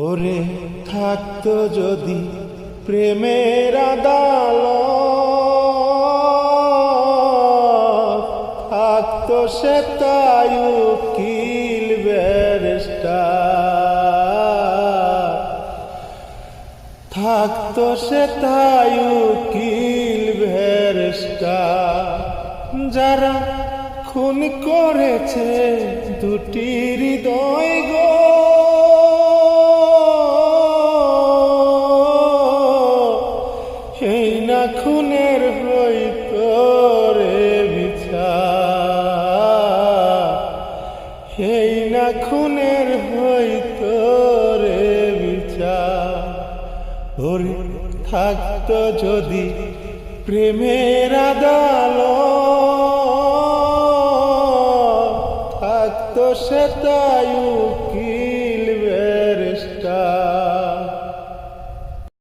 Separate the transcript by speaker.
Speaker 1: ওরে থাকতো যদি প্রেমের আদাল থাকতো সে তাই উকিল ব্যারিস্টার। থাকতো সে উকিল ব্যারিস্টার। যারা খুন করেছে দুটি হৃদয় গো খুনের হইত রে বিচার এই না খুনের হইত রে বিচার ওরে থাকতো যদি প্রেমের আদাল। থাকতো সে তাই